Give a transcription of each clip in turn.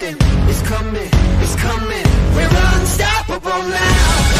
something. It's coming, it's coming. We're unstoppable now.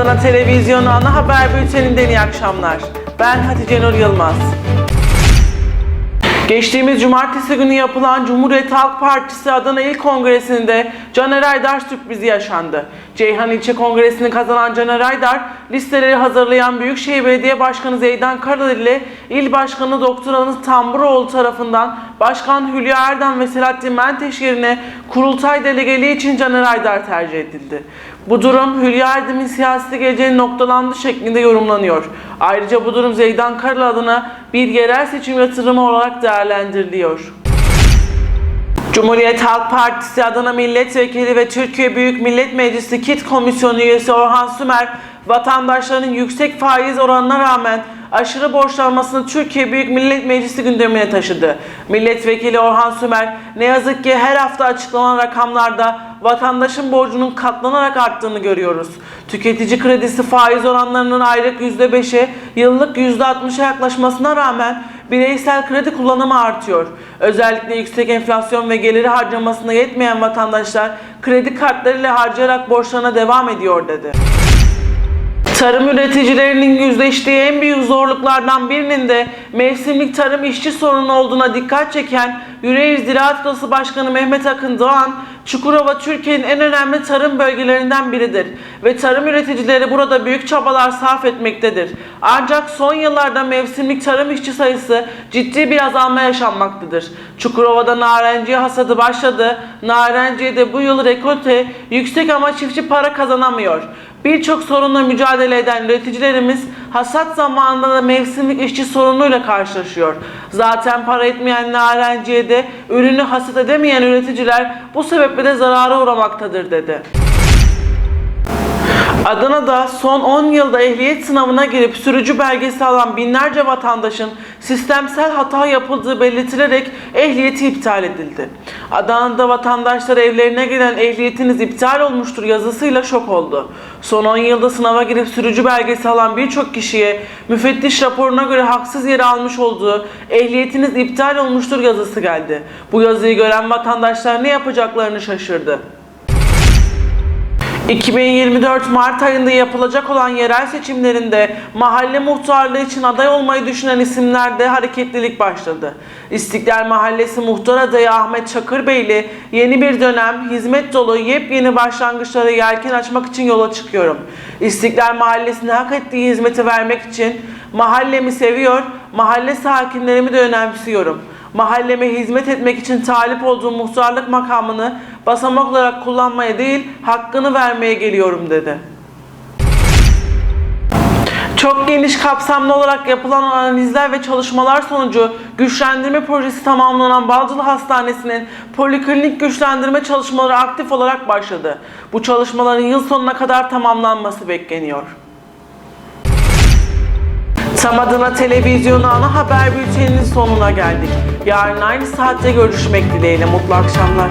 Adana Televizyonu ana haber bülteninden iyi akşamlar. Ben Hatice Nur Yılmaz. Geçtiğimiz cumartesi günü yapılan Cumhuriyet Halk Partisi Adana İl Kongresi'nde Caner Aydar sürprizi yaşandı. Ceyhan İlçe Kongresi'ni kazanan Caner Aydar, listeleri hazırlayan Büyükşehir Belediye Başkanı Zeydan Karadil ile İl Başkanı Doktor Anıl Tamburoğlu tarafından Başkan Hülya Erdem ve Selahattin Menteş yerine kurultay delegeliği için Caner Aydar tercih edildi. Bu durum Hülya Erdem'in siyasi geleceğinin noktalandı şeklinde yorumlanıyor. Ayrıca bu durum Zeydan Karadil adına bir yerel seçim yatırımı olarak değerlendiriliyor. Cumhuriyet Halk Partisi Adana Milletvekili ve Türkiye Büyük Millet Meclisi KİT Komisyonu üyesi Orhan Sümer, vatandaşların yüksek faiz oranına rağmen aşırı borçlanmasını Türkiye Büyük Millet Meclisi gündemine taşıdı. Milletvekili Orhan Sümer, ne yazık ki her hafta açıklanan rakamlarda vatandaşın borcunun katlanarak arttığını görüyoruz. Tüketici kredisi faiz oranlarının aylık %5'e, yıllık %60'a yaklaşmasına rağmen bireysel kredi kullanımı artıyor. Özellikle yüksek enflasyon ve geliri harcamasına yetmeyen vatandaşlar kredi kartlarıyla harcayarak borçlarına devam ediyor dedi. Tarım üreticilerinin yüzleştiği en büyük zorluklardan birinin de mevsimlik tarım işçi sorunu olduğuna dikkat çeken Yüreğir Ziraat Odası Başkanı Mehmet Akın Doğan, Çukurova Türkiye'nin en önemli tarım bölgelerinden biridir ve tarım üreticileri burada büyük çabalar sarf etmektedir. Ancak son yıllarda mevsimlik tarım işçi sayısı ciddi bir azalma yaşanmaktadır. Çukurova'da narenciye hasadı başladı. Narenciye'de bu yıl rekolte yüksek ama çiftçi para kazanamıyor. Birçok sorunla mücadele eden üreticilerimiz hasat zamanında da mevsimlik işçi sorunuyla karşılaşıyor. Zaten para etmeyen narenciyede ürünü hasat edemeyen üreticiler bu sebeple de zarara uğramaktadır dedi. Adana'da son 10 yılda ehliyet sınavına girip sürücü belgesi alan binlerce vatandaşın sistemsel hata yapıldığı belirtilerek ehliyeti iptal edildi. Adana'da vatandaşlar evlerine gelen ehliyetiniz iptal olmuştur yazısıyla şok oldu. Son 10 yılda sınava girip sürücü belgesi alan birçok kişiye müfettiş raporuna göre haksız yere almış olduğu ehliyetiniz iptal olmuştur yazısı geldi. Bu yazıyı gören vatandaşlar ne yapacaklarını şaşırdı. 2024 Mart ayında yapılacak olan yerel seçimlerinde mahalle muhtarlığı için aday olmayı düşünen isimlerde hareketlilik başladı. İstiklal Mahallesi muhtar adayı Ahmet Çakırbeyli yeni bir dönem hizmet dolu yepyeni başlangıçlara yelken açmak için yola çıkıyorum. İstiklal Mahallesi'ne hak ettiği hizmeti vermek için mahallemi seviyor, mahalle sakinlerimi de önemsiyorum mahalleme hizmet etmek için talip olduğum muhtarlık makamını basamak olarak kullanmaya değil, hakkını vermeye geliyorum dedi. Çok geniş kapsamlı olarak yapılan analizler ve çalışmalar sonucu güçlendirme projesi tamamlanan Balcılı Hastanesi'nin poliklinik güçlendirme çalışmaları aktif olarak başladı. Bu çalışmaların yıl sonuna kadar tamamlanması bekleniyor. Tam adına televizyonu ana haber bülteninin sonuna geldik. Yarın aynı saatte görüşmek dileğiyle. Mutlu akşamlar.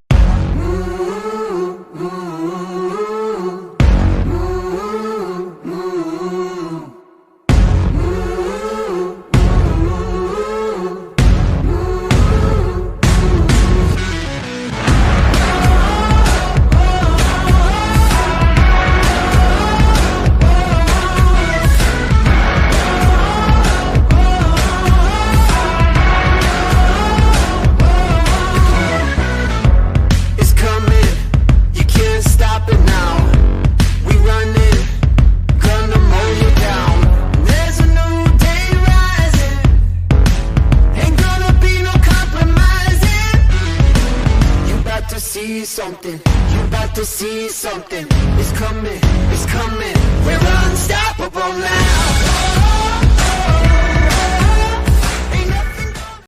See something, you about to see something. It's coming, it's coming. We're unstoppable now.